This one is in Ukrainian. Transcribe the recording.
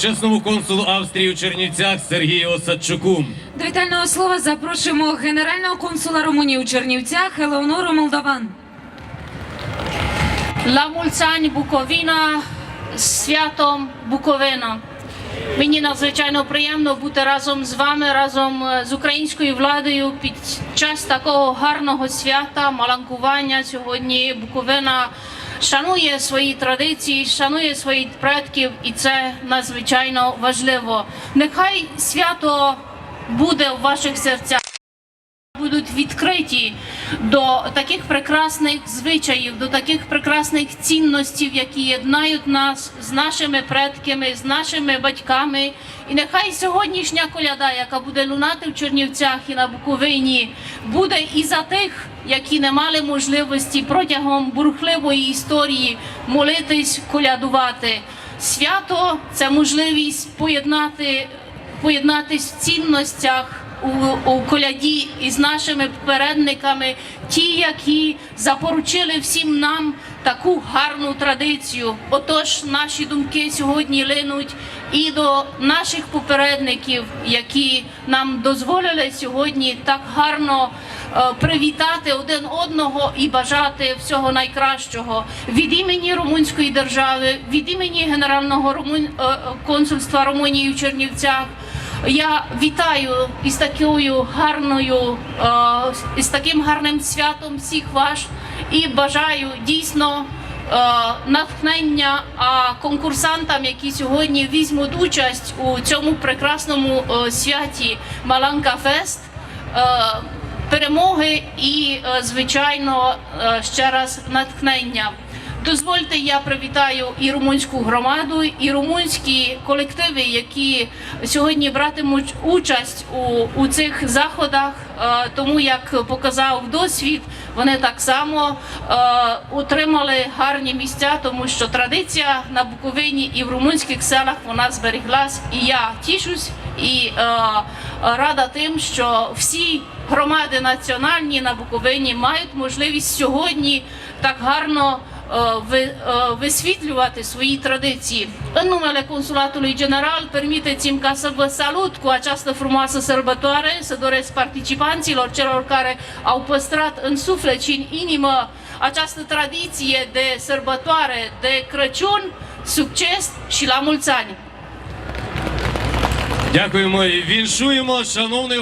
Чесному консулу Австрії у Чернівцях Сергію Осадчуку. До вітального слова запрошуємо генерального консула Румунії у Чернівцях Елеонору Молдаван. La mulți ani святом Буковина. Мені надзвичайно приємно бути разом з вами, разом з українською владою під час такого гарного свята, маланкування. Сьогодні Буковина шанує свої традиції, шанує своїх предків, і це надзвичайно важливо. Нехай свято буде в ваших серцях будуть відкриті до таких прекрасних звичаїв, до таких прекрасних цінностей, які єднають нас з нашими предками, з нашими батьками. І нехай сьогоднішня коляда, яка буде лунати в Чернівцях і на Буковині, буде і за тих, які не мали можливості протягом бурхливої історії молитись, колядувати. Свято це можливість поєднати, поєднатись в цінностях у, у коляді із нашими попередниками, ті, які запоручили всім нам таку гарну традицію. Отож, наші думки сьогодні линуть і до наших попередників, які нам дозволили сьогодні так гарно е, привітати один одного і бажати всього найкращого від імені Румунської держави, від імені Генерального е, е, консульства Румунії в Чернівцях. Я вітаю із такою гарною, е, із таким гарним святом всіх ваш і бажаю дійсно е, натхнення конкурсантам, які сьогодні візьмуть участь у цьому прекрасному е, святі Маланка Фест. Перемоги і, звичайно, ще раз натхнення. Дозвольте, я привітаю і румунську громаду, і румунські колективи, які сьогодні братимуть участь у, у цих заходах. Е, Тому як показав досвід, вони так само е, отримали гарні місця, тому що традиція на Буковині і в румунських селах вона зберіглась. І я тішусь і е, рада тим, що всі громади національні на Буковині мають можливість сьогодні так гарно uh, ви- uh, vисвітлювати свої tradицii. În numele Consulatului General, permiteți-mi ca să vă salut cu această frumoasă sărbătoare, să doresc participanților, celor care au păstrat în suflet și în inimă această tradiție de sărbătoare de Crăciun, succes și la mulți ani! Дякуємо і віншуємо, шановний